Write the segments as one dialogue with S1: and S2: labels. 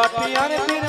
S1: বাটিয়ার পীর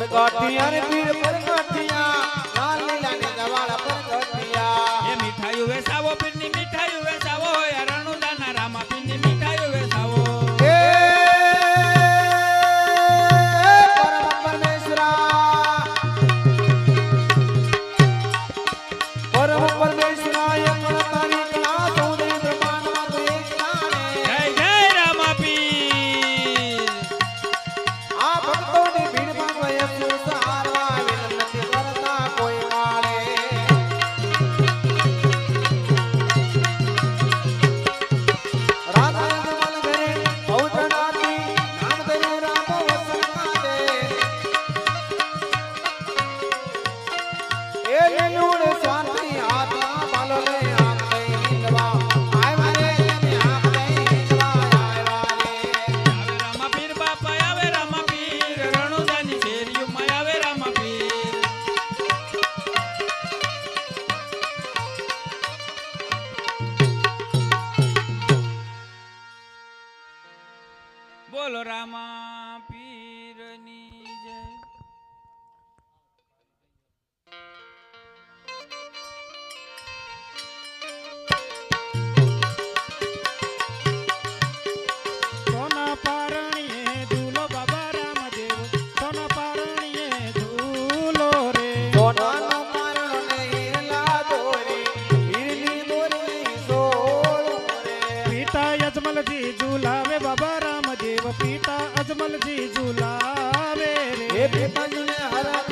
S1: પરગાઠી અને પીર પરગાઠી
S2: અજમલજી ઝુલાવે
S1: રે. બેતાજી ને હરા